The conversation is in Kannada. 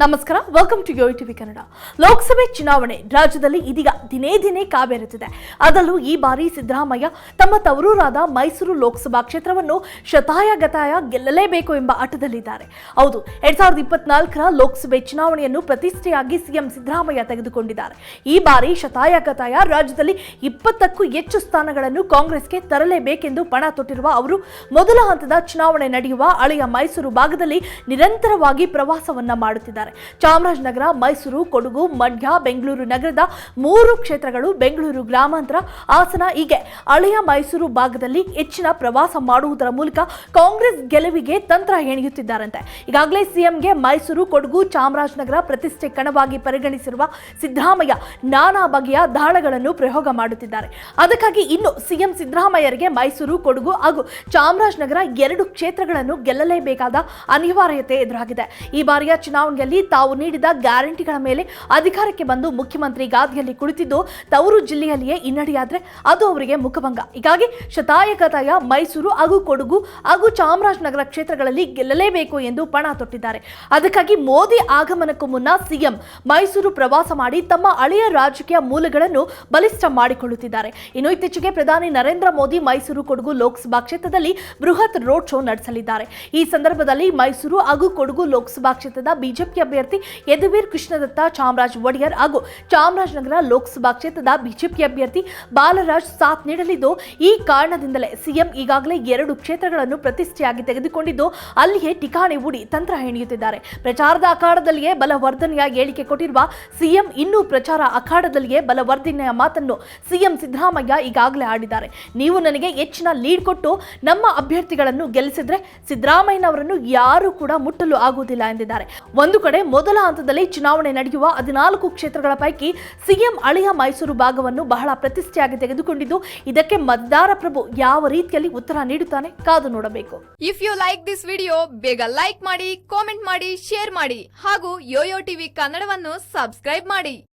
ನಮಸ್ಕಾರ welcome to yo TV Kannada ಲೋಕಸಭೆ ಚುನಾವಣೆ, ರಾಜ್ಯದಲ್ಲಿ ಇದೀಗ ದಿನೇ ದಿನೇ ಕಾವೇರುತ್ತಿದೆ. ಅದರಲ್ಲೂ ಈ ಬಾರಿ ಸಿದ್ದರಾಮಯ್ಯ ತಮ್ಮ ತವರೂರಾದ ಮೈಸೂರು ಲೋಕಸಭಾ ಕ್ಷೇತ್ರವನ್ನು ಶತಾಯ ಗತಾಯ ಗೆಲ್ಲಲೇಬೇಕು ಎಂಬ ಆಟದಲ್ಲಿದ್ದಾರೆ ಹೌದು, ಎರಡ್ ಸಾವಿರದ ಇಪ್ಪತ್ನಾಲ್ಕರ ಲೋಕಸಭೆ ಚುನಾವಣೆಯನ್ನು ಪ್ರತಿಷ್ಠೆಯಾಗಿ ಸಿಎಂ ಸಿದ್ದರಾಮಯ್ಯ ತೆಗೆದುಕೊಂಡಿದ್ದಾರೆ. ಈ ಬಾರಿ ಶತಾಯ ಗತಾಯ ರಾಜ್ಯದಲ್ಲಿ ಇಪ್ಪತ್ತಕ್ಕೂ ಹೆಚ್ಚು ಸ್ಥಾನಗಳನ್ನು ಕಾಂಗ್ರೆಸ್ಗೆ ತರಲೇಬೇಕೆಂದು ಪಣ ತೊಟ್ಟಿರುವ ಅವರು, ಮೊದಲ ಹಂತದ ಚುನಾವಣೆ ನಡೆಯುವ ಹಳೆಯ ಮೈಸೂರು ಭಾಗದಲ್ಲಿ ನಿರಂತರವಾಗಿ ಪ್ರವಾಸವನ್ನ ಮಾಡುತ್ತಿದ್ದಾರೆ. ಚಾಮರಾಜನಗರ ಮೈಸೂರು, ಕೊಡಗು, ಮಂಡ್ಯ, ಬೆಂಗಳೂರು ನಗರದ ಮೂರು ಕ್ಷೇತ್ರಗಳು ಬೆಂಗಳೂರು ಗ್ರಾಮಾಂತರ ಹಾಸನ ಹೀಗೆ ಹಳೆಯ ಮೈಸೂರು ಭಾಗದಲ್ಲಿ ಹೆಚ್ಚಿನ ಪ್ರವಾಸ ಮಾಡುವುದರ ಮೂಲಕ ಕಾಂಗ್ರೆಸ್ ಗೆಲುವಿಗೆ ತಂತ್ರ ಹೆಣೆಯುತ್ತಿದ್ದಾರಂತೆ ಈಗಾಗಲೇ ಸಿಎಂಗೆ ಮೈಸೂರು, ಕೊಡಗು, ಚಾಮರಾಜನಗರ ಪ್ರತಿಷ್ಠೆ ಕಣವಾಗಿ ಪರಿಗಣಿಸಿರುವ ಸಿದ್ದರಾಮಯ್ಯ ನಾನಾ ಬಗೆಯ ದಾಳಗಳನ್ನು ಪ್ರಯೋಗ ಮಾಡುತ್ತಿದ್ದಾರೆ. ಅದಕ್ಕಾಗಿ ಇನ್ನು ಸಿಎಂ ಸಿದ್ದರಾಮಯ್ಯರಿಗೆ ಮೈಸೂರು, ಕೊಡಗು ಹಾಗೂ ಚಾಮರಾಜನಗರ ಎರಡು ಕ್ಷೇತ್ರಗಳನ್ನು ಗೆಲ್ಲಲೇಬೇಕಾದ ಅನಿವಾರ್ಯತೆ ಎದುರಾಗಿದೆ. ಈ ಬಾರಿಯ ಚುನಾವಣೆಯಲ್ಲಿ ತಾವು ನೀಡಿದ ಗ್ಯಾರಂಟಿಗಳ ಮೇಲೆ ಅಧಿಕಾರಕ್ಕೆ ಬಂದು ಮುಖ್ಯಮಂತ್ರಿ ಗಾದಿಯಲ್ಲಿ ಕುಳಿತಿದ್ದು ತವರು ಜಿಲ್ಲೆಯಲ್ಲಿಯೇ ಹಿನ್ನಡೆಯಾದ್ರೆ ಅದು ಅವರಿಗೆ ಮುಖಭಂಗ. ಹೀಗಾಗಿ ಶತಾಯಗತಾಯ ಮೈಸೂರು, ಹಾಗೂ ಕೊಡಗು ಹಾಗೂ ಚಾಮರಾಜನಗರ ಕ್ಷೇತ್ರಗಳಲ್ಲಿ ಗೆಲ್ಲಲೇಬೇಕು ಎಂದು ಪಣ ತೊಟ್ಟಿದ್ದಾರೆ. ಅದಕ್ಕಾಗಿ ಮೋದಿ ಆಗಮನಕ್ಕೂ ಮುನ್ನ ಸಿಎಂ ಮೈಸೂರು ಪ್ರವಾಸ ಮಾಡಿ ತಮ್ಮ ಹಳೆಯ ರಾಜಕೀಯ ಮೂಲಗಳನ್ನು ಬಲಿಷ್ಠ ಮಾಡಿಕೊಳ್ಳುತ್ತಿದ್ದಾರೆ. ಇನ್ನು ಇತ್ತೀಚೆಗೆ ಪ್ರಧಾನಿ ನರೇಂದ್ರ ಮೋದಿ ಮೈಸೂರು, ಕೊಡಗು ಲೋಕಸಭಾ ಕ್ಷೇತ್ರದಲ್ಲಿ ಬೃಹತ್ ರೋಡ್ ಶೋ ನಡೆಸಲಿದ್ದಾರೆ. ಈ ಸಂದರ್ಭದಲ್ಲಿ ಮೈಸೂರು ಹಾಗೂ ಕೊಡಗು ಲೋಕಸಭಾ ಕ್ಷೇತ್ರದ ಬಿಜೆಪಿ ಅಭ್ಯರ್ಥಿ ಯದುವೀರ್ ಕೃಷ್ಣದತ್ತ ಚಾಮರಾಜ್ ಒಡೆಯರ್ ಹಾಗೂ ಚಾಮರಾಜನಗರ ಲೋಕಸಭಾ ಕ್ಷೇತ್ರದ ಬಿಜೆಪಿ ಅಭ್ಯರ್ಥಿ ಬಾಲರಾಜ್ ಸಾಥ್ ನೀಡಲಿದ್ದು, ಈ ಕಾರಣದಿಂದಲೇ ಸಿಎಂ ಈಗಾಗಲೇ ಎರಡು ಕ್ಷೇತ್ರಗಳನ್ನು ಪ್ರತಿಷ್ಠೆಯಾಗಿ ತೆಗೆದುಕೊಂಡಿದ್ದು, ಅಲ್ಲಿಯೇ ಠಿಕಾಣಿ ಹೂಡಿ ತಂತ್ರ ಹೆಣೆಯುತ್ತಿದ್ದಾರೆ. ಪ್ರಚಾರದ ಅಖಾಡದಲ್ಲಿಯೇ ಬಲವರ್ಧನೆಯ ಹೇಳಿಕೆ ಕೊಟ್ಟಿರುವ ಸಿಎಂ ಇನ್ನೂ ಪ್ರಚಾರ ಅಖಾಡದಲ್ಲಿಯೇ ಬಲವರ್ಧನೆಯ ಮಾತನ್ನು ಸಿಎಂ ಸಿದ್ದರಾಮಯ್ಯ ಈಗಾಗಲೇ ಆಡಿದ್ದಾರೆ. ನೀವು ನನಗೆ ಹೆಚ್ಚಿನ ಲೀಡ್ ಕೊಟ್ಟು ನಮ್ಮ ಅಭ್ಯರ್ಥಿಗಳನ್ನು ಗೆಲ್ಲಿಸಿದ್ರೆ ಸಿದ್ದರಾಮಯ್ಯನವರನ್ನು ಯಾರು ಕೂಡ ಮುಟ್ಟಲು ಆಗುವುದಿಲ್ಲ ಎಂದಿದ್ದಾರೆ. ಒಂದು ಮೊದಲ ಹಂತದಲ್ಲಿ ಚುನಾವಣೆ ನಡೆಯುವ ಹದಿನಾಲ್ಕು ಕ್ಷೇತ್ರಗಳ ಪೈಕಿ ಸಿಎಂ ಅಳಿಯ ಮೈಸೂರು ಭಾಗವನ್ನು ಬಹಳ ಪ್ರತಿಷ್ಠೆಯಾಗಿ ತೆಗೆದುಕೊಂಡಿದ್ದು, ಇದಕ್ಕೆ ಮತದಾರ ಪ್ರಭು ಯಾವ ರೀತಿಯಲ್ಲಿ ಉತ್ತರ ನೀಡುತ್ತಾನೆ ಕಾದು ನೋಡಬೇಕು. If you like this video ಬೇಗ ಲೈಕ್ ಮಾಡಿ ಕಾಮೆಂಟ್ ಮಾಡಿ ಶೇರ್ ಮಾಡಿ ಹಾಗೂ ಯೋಯೋ ಟಿವಿ ಕನ್ನಡವನ್ನು ಸಬ್ಸ್ಕ್ರೈಬ್ ಮಾಡಿ.